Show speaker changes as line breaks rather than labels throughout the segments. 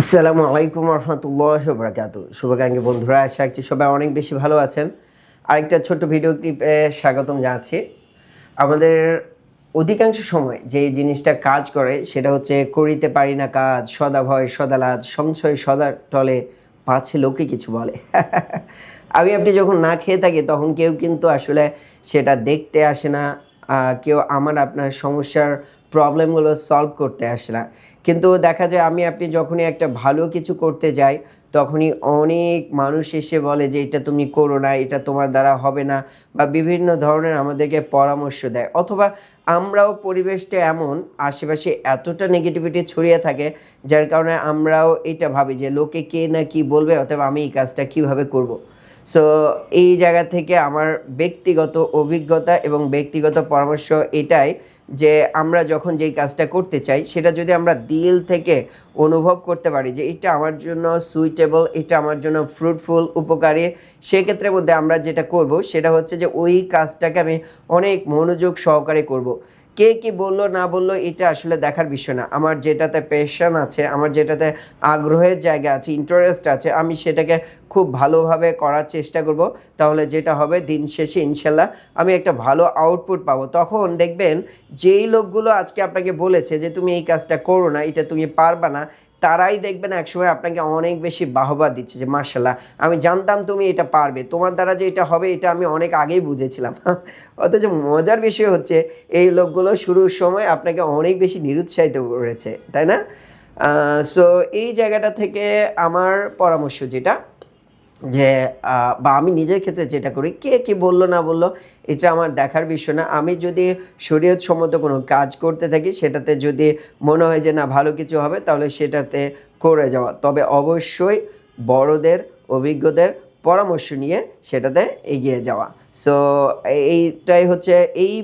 আসসালামু আলাইকুম রহমতুল্লাহ বরাকাত শুভাকাঙ্ক্ষী বন্ধুরা, আশা করছি সবাই অনেক বেশি ভালো আছেন। আরেকটা ছোট্ট ভিডিও ক্লিপে স্বাগতম জানাচ্ছি। আমাদের অধিকাংশ সময় যে জিনিসটা কাজ করে সেটা হচ্ছে করিতে পারি না কাজ, সদা ভয়, সদা লাজ, সংশয়, সদা টলে পাছে লোকে কিছু বলে। আমি আপনি যখন না খেয়ে থাকি তখন কেউ কিন্তু আসলে সেটা দেখতে আসে না কেউ আমার আপনার সমস্যার প্রবলেমগুলো সলভ করতে আসে না। কিন্তু দেখা যায় আমি, আপনি যখনই একটা ভালো কিছু করতে যাই, তখনই অনেক মানুষ এসে বলে যে, এটা তুমি করো না, এটা তোমার দ্বারা হবে না, বা বিভিন্ন ধরনের আমাদেরকে পরামর্শ দেয় অথবা আমরাও পরিবেশটা এমন, আশেপাশে এতটা নেগেটিভিটি ছড়িয়ে থাকে, যার কারণে আমরাও এটা ভাবি যে, লোকে কে না কি বলবে অথবা আমি এই কাজটা কীভাবে করব। সো এই জায়গা থেকে আমার ব্যক্তিগত অভিজ্ঞতা এবং ব্যক্তিগত পরামর্শ এটাই যে, আমরা যখন যেই কাজটা করতে চাই, সেটা যদি আমরা দিল থেকে অনুভব করতে পারি যে এটা আমার জন্য সুইটেবল এটা আমার জন্য ফ্রুটফুল উপকারী সেক্ষেত্রে মধ্যে আমরা যেটা করব, সেটা হচ্ছে যে ওই কাজটাকে আমি অনেক মনোযোগ সহকারে করব। কে কি বলল, না বলল, এটা আসলে দেখার বিষয় না। আমার যেটাতে প্যাশন আছে, আমার যেটাতে আগ্রহের জায়গা আছে ইন্টারেস্ট আছে, আমি সেটাকে খুব ভালোভাবে করার চেষ্টা করব। তাহলে যেটা হবে, দিন শেষে ইনশাল্লাহ আমি একটা ভালো আউটপুট পাবো। তখন দেখবেন, যেই লোকগুলো আজকে আপনাকে বলেছে যে, তুমি এই কাজটা করো না, এটা তুমি পারবা না তারাই দেখবেন একসময় আপনাকে অনেক বেশি বাহবা দিচ্ছে যে মার্শাল্লাহ আমি জানতাম তুমি এটা পারবে। তোমার দ্বারা যে এটা হবে, এটা আমি অনেক আগেই বুঝেছিলাম। অথচ মজার বিষয় হচ্ছে, এই লোকগুলো শুরুর সময় আপনাকে অনেক বেশি নিরুৎসাহিত করেছে, তাই না? সো এই জায়গাটা থেকে আমার পরামর্শ যেটা যে বা আমি নিজের ক্ষেত্রে যেটা করি, কে কি বলল না বলল, এটা আমার দেখার বিষয় না। আমি যদি শরীয়ত সম্মত কোনো কাজ করতে থাকি, সেটাতে যদি মনে হয় যে না, ভালো কিছু হবে, তাহলে সেটাতে করে যাওয়া। তবে অবশ্যই বড়দের, অভিজ্ঞদের পরামর্শ নিয়ে সেটাতে এগিয়ে যাওয়া। সো এইটাই হচ্ছে এই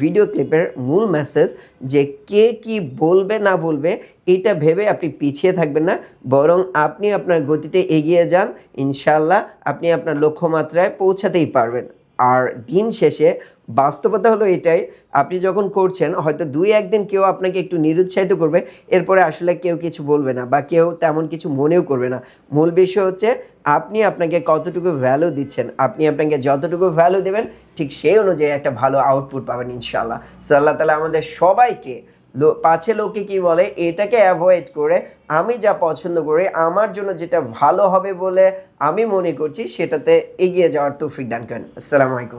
ভিডিও ক্লিপের মূল মেসেজ যে কে কি বলবে না বলবে, এটা ভেবে আপনি পিছিয়ে থাকবেন না, বরং আপনি আপনার গতিতে এগিয়ে যান। ইনশাল্লাহ আপনি আপনার লক্ষ্যমাত্রায় পৌঁছাতেই পারবেন। আর দিন শেষে বাস্তবতা হলো এটাই, আপনি যখন করছেন, হয়তো দুই একদিন কেউ আপনাকে একটু নিরুৎসাহিত করবে, এরপরে আসলে কেউ কিছু বলবে না বা কেউ তেমন কিছু মনেও করবে না। মূল বিষয় হচ্ছে, আপনি আপনাকে কতটুকু ভ্যালু দিচ্ছেন, আপনি আপনাকে যতটুকু ভ্যালু দেবেন, ঠিক সেই অনুযায়ী একটা ভালো আউটপুট পাবেন ইনশাল্লাহ সো আল্লাহ তালা আমাদের সবাইকে পাছে লোকে কি বলে, এটাকে অ্যাভয়েড করে, আমি যা পছন্দ করি, আমার জন্য যেটা ভালো হবে বলে আমি মনে করছি, সেটাতে এগিয়ে যাওয়ার তৌফিক দান করেন। আসসালামু আলাইকুম